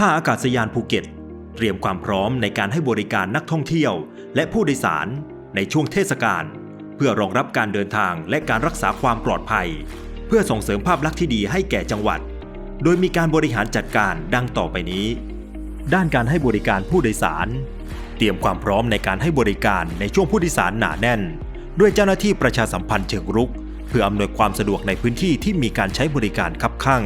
ท่าอากาศยานภูเก็ต เตรียมความพร้อมในการให้บริการนักท่องเที่ยว และผู้โดยสารในช่วงเทศกาลเพื่อรองรับการเดินทางและการรักษาความปลอดภัย เพื่อส่งเสริมภาพลักษณ์ที่ดีให้แก่จังหวัด โดยมีการบริหารจัดการดังต่อไปนี้ ด้านการให้บริการผู้โดยสาร เตรียมความพร้อมในการให้บริการในช่วงผู้โดยสารหนาแน่น ด้วยเจ้าหน้าที่ประชาสัมพันธ์เชิงรุก เพื่ออำนวยความสะดวกในพื้นที่ที่มีการใช้บริการคับข้าง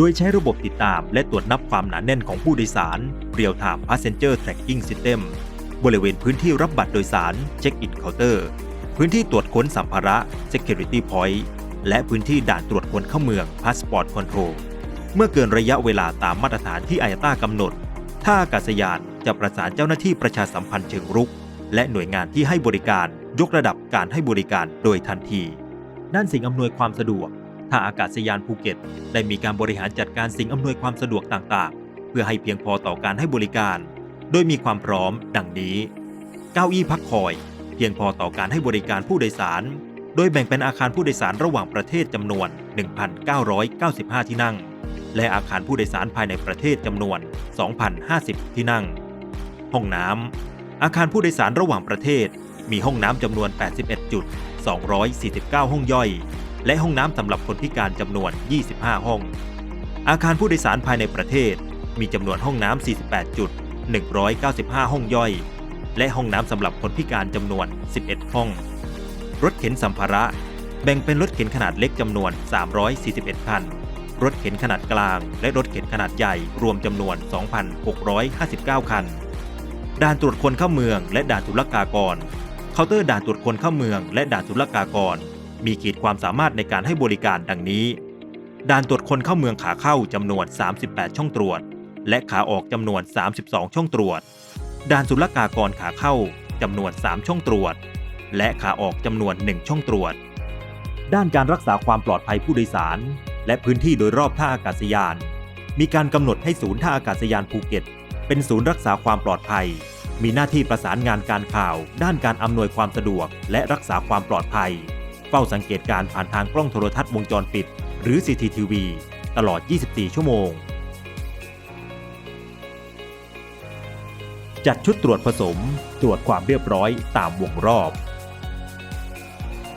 โดยใช้ระบบติดตามและตรวจนับความหนาแน่นของผู้โดยสาร Real Time Passenger Tracking System บริเวณพื้นที่รับบัตรโดยสาร Check-in Counter พื้นที่ตรวจค้นสัมภาระ Security Point และพื้นที่ด่านตรวจคนเข้าเมือง Passport Control เมื่อเกินระยะเวลาตามมาตรฐานที่อายต้ากำหนด ท่าอากาศยานจะประสานเจ้าหน้าที่ประชาสัมพันธ์เชิงรุก และหน่วยงานที่ให้บริการยกระดับการให้บริการโดยทันที ด้านสิ่งอำนวยความสะดวก ท่าอากาศยานภูเก็ต ได้มีการบริหารจัดการสิ่งอำนวยความสะดวกต่างๆ เพื่อให้เพียงพอต่อการให้บริการ โดยมีความพร้อม ดังนี้ เก้าอี้พักคอย เพียงพอต่อการให้บริการผู้โดยสาร โดยแบ่งเป็นอาคารผู้โดยสารระหว่างประเทศจำนวน 1,995 ที่นั่ง และอาคารผู้โดยสารภายในประเทศจำนวน 2,050 ที่นั่ง ห้องน้ำอาคารผู้โดยสารระหว่างประเทศ มีห้องน้ำจำนวน 81 จุด 249 ห้องย่อย และห้องน้ำสำหรับคนพิการจำนวน 25 ห้อง อาคารผู้โดยสารภายในประเทศ มีจำนวนห้องน้ำ 48 จุด 195 ห้องย่อย และห้องน้ำสำหรับคนพิการจำนวน 11 ห้อง รถเข็นสัมภาระ แบ่งเป็นรถเข็นขนาดเล็กจำนวน 341 คัน รถเข็นขนาดกลาง และรถเข็นขนาดใหญ่รวมจำนวน 2,659 คัน ด่านตรวจคนเข้าเมืองและด่านศุลกากร เคาน์เตอร์ด่านตรวจคนเข้าเมืองและด่านศุลกากร มีขีดความสามารถในการให้บริการดังนี้ ด่านตรวจคนเข้าเมืองขาเข้าจำนวน 38 ช่องตรวจ และขาออกจำนวน 32 ช่องตรวจ ด่านศุลกากรขาเข้าจำนวน 3 ช่องตรวจ และขาออกจำนวน 1 ช่องตรวจ ด้านการรักษาความปลอดภัยผู้โดยสาร และพื้นที่โดยรอบท่าอากาศยาน มีการกำหนดให้ศูนย์ท่าอากาศยานภูเก็ต เป็นศูนย์รักษาความปลอดภัยมีหน้าที่ประสานงานการข่าว ด้านการอำนวยความสะดวก และรักษาความปลอดภัย เฝ้าสังเกตการผ่านทางกล้องโทรทัศน์วงจรปิด หรือ CCTV ตลอด 24 ชั่วโมง จัดชุดตรวจผสม ตรวจความเรียบร้อยตามวงรอบ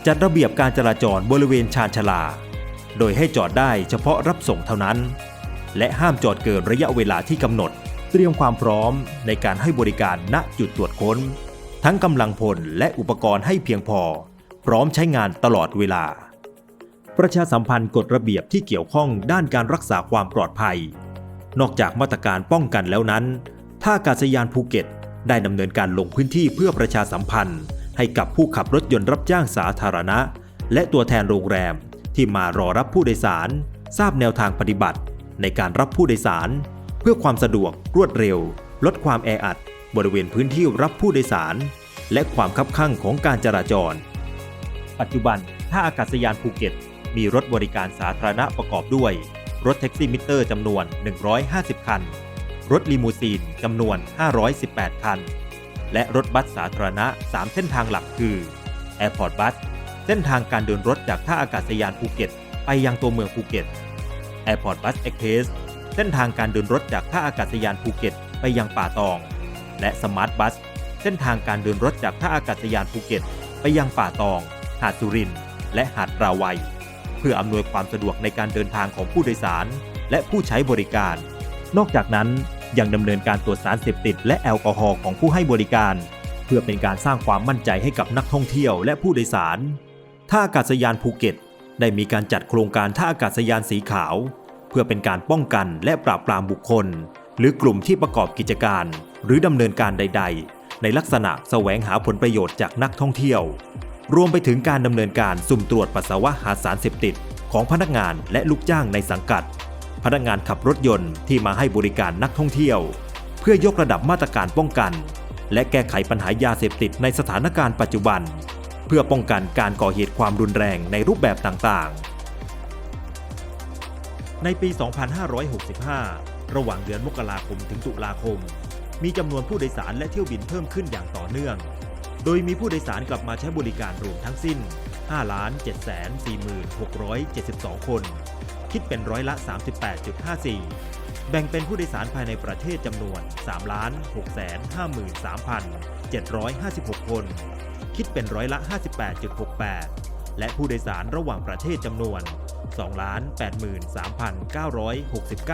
จัดระเบียบการจราจรบริเวณชานชาลา โดยให้จอดได้เฉพาะรับส่งเท่านั้น และห้ามจอดเกินระยะเวลาที่กำหนด เตรียมความพร้อมในการให้บริการณจุดตรวจค้น ทั้งกำลังพลและอุปกรณ์ให้เพียงพอ พร้อมใช้งานตลอดเวลา ประชาสัมพันธ์กฎระเบียบที่เกี่ยวข้องด้านการรักษาความปลอดภัย นอกจากมาตรการป้องกันแล้วนั้น ท่าอากาศยานภูเก็ต ได้ดำเนินการลงพื้นที่เพื่อประชาสัมพันธ์ ให้กับผู้ขับรถยนต์รับจ้างสาธารณะ และตัวแทนโรงแรมที่มารอรับผู้โดยสาร ทราบแนวทางปฏิบัติ ในการรับผู้โดยสาร เพื่อความสะดวกรวดเร็ว ลดความแออัด บริเวณพื้นที่รับผู้โดยสาร และความคับข้างของการจราจร ปัจจุบันท่าอากาศยานภูเก็ต มีรถบริการสาธารณะประกอบด้วย รถแท็กซี่มิเตอร์จำนวน 150 คัน รถลีมูซีนจำนวน 518 คัน และรถบัสสาธารณะ 3 เส้นทางหลักคือ Airport Bus เส้นทางการเดินรถจากท่าอากาศยานภูเก็ต ไปยังตัวเมืองภูเก็ต Airport Bus Express เส้นทางการเดินรถจากท่าอากาศยานภูเก็ต ไปยังป่าตอง และ Smart Bus เส้นทางการเดินรถจากท่าอากาศยานภูเก็ต ไปยังป่าตอง หาดสุรินทร์และหาดราวัย เพื่ออำนวยความสะดวกในการเดินทางของผู้โดยสาร และผู้ใช้บริการ นอกจากนั้นยังดำเนินการตรวจสารเสพติดและแอลกอฮอล์ของผู้ให้บริการ เพื่อเป็นการสร้างความมั่นใจให้กับนักท่องเที่ยวและผู้โดยสาร ท่าอากาศยานภูเก็ต ได้มีการจัดโครงการท่าอากาศยานสีขาว เพื่อเป็นการป้องกันและปราบปรามบุคคล หรือกลุ่มที่ประกอบกิจการ หรือดำเนินการใด ๆ ในลักษณะแสวงหาผลประโยชน์จากนักท่องเที่ยว รวมไปถึงการดำเนินการสุ่มตรวจปัสสาวะหาสารเสพติด ของพนักงานและลูกจ้างในสังกัด พนักงานขับรถยนต์ที่มาให้บริการนักท่องเที่ยว เพื่อยกระดับมาตรการป้องกัน และแก้ไขปัญหายาเสพติดในสถานการณ์ปัจจุบัน เพื่อป้องกันการก่อเหตุความรุนแรงในรูปแบบต่างๆ ในปี 2565 ระหว่างเดือนมกราคมถึงตุลาคม มีจำนวนผู้โดยสารและเที่ยวบินเพิ่มขึ้นอย่างต่อเนื่อง โดยมีผู้โดยสารกลับมาใช้บริการรวมทั้งสิ้น5 7 4 6 7 2 คน คิดเป็นร้อยละ 38.54 แบ่งเป็นผู้โดยสารภายในประเทศจำนวน3 6 5 3 756 คน คิดเป็นร้อยละ 58.68 และผู้โดยสารระหว่างประเทศจำนวน2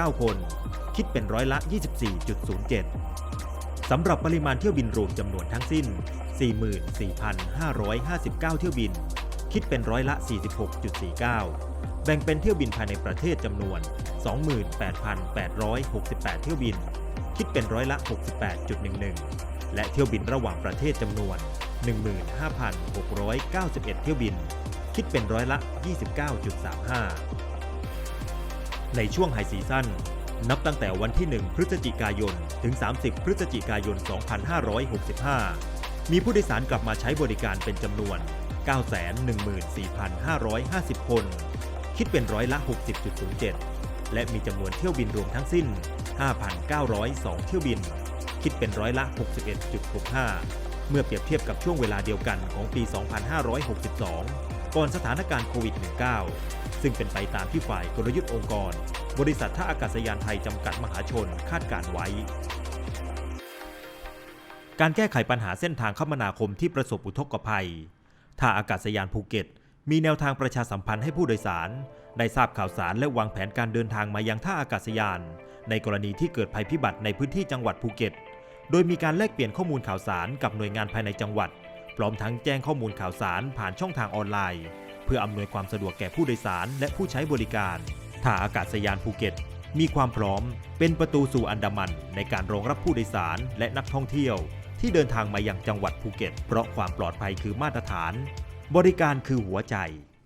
83,969 คน คิดเป็นร้อยละ 24.07สำหรับปริมาณเที่ยวบินรวมจำนวนทั้งสิ้น 44,559 เที่ยวบิน คิดเป็นร้อยละ 46.49 แบ่งเป็นเที่ยวบินภายในประเทศจำนวน 28,868 เที่ยวบิน คิดเป็นร้อยละ 68.11 และเที่ยวบินระหว่างประเทศจำนวน 15,691 เที่ยวบิน คิดเป็นร้อยละ 29.35 ในช่วงไฮซีซั่นนับตั้งแต่วันที่ 1 พฤศจิกายน ถึง 30 พฤศจิกายน 2565 มีผู้โดยสารกลับมาใช้บริการเป็นจำนวน 914,550 คน คิดเป็นร้อยละ 60.07 และมีจำนวนเที่ยวบินรวมทั้งสิ้น 5,902 เที่ยวบิน คิดเป็นร้อยละ 61.65 เมื่อเปรียบเทียบกับช่วงเวลาเดียวกันของปี 2562 ก่อนสถานการณ์โควิด -19 ซึ่งเป็นไปตามที่ฝ่ายกลยุทธ์องค์กร บริษัทท่าอากาศยานไทยจำกัดมหาชนคาดการไว้ การแก้ไขปัญหาเส้นทางคมนาคมที่ประสบอุทกภัย ท่าอากาศยานภูเก็ต มีแนวทางประชาสัมพันธ์ให้ผู้โดยสาร ได้ทราบข่าวสารและวางแผนการเดินทางมายังท่าอากาศยาน ในกรณีที่เกิดภัยพิบัติในพื้นที่จังหวัดภูเก็ต โดยมีการแลกเปลี่ยนข้อมูลข่าวสารกับหน่วยงานภายในจังหวัด พร้อมทั้งแจ้งข้อมูลข่าวสารผ่านช่องทางออนไลน์ เพื่ออำนวยความสะดวกแก่ผู้โดยสารและผู้ใช้บริการท่าอากาศยานภูเก็ตมีความพร้อมเป็นประตูสู่อันดามันในการรองรับผู้โดยสารและนักท่องเที่ยว ที่เดินทางมาอย่างจังหวัดภูเก็ต เพราะความปลอดภัยคือมาตรฐาน บริการคือหัวใจ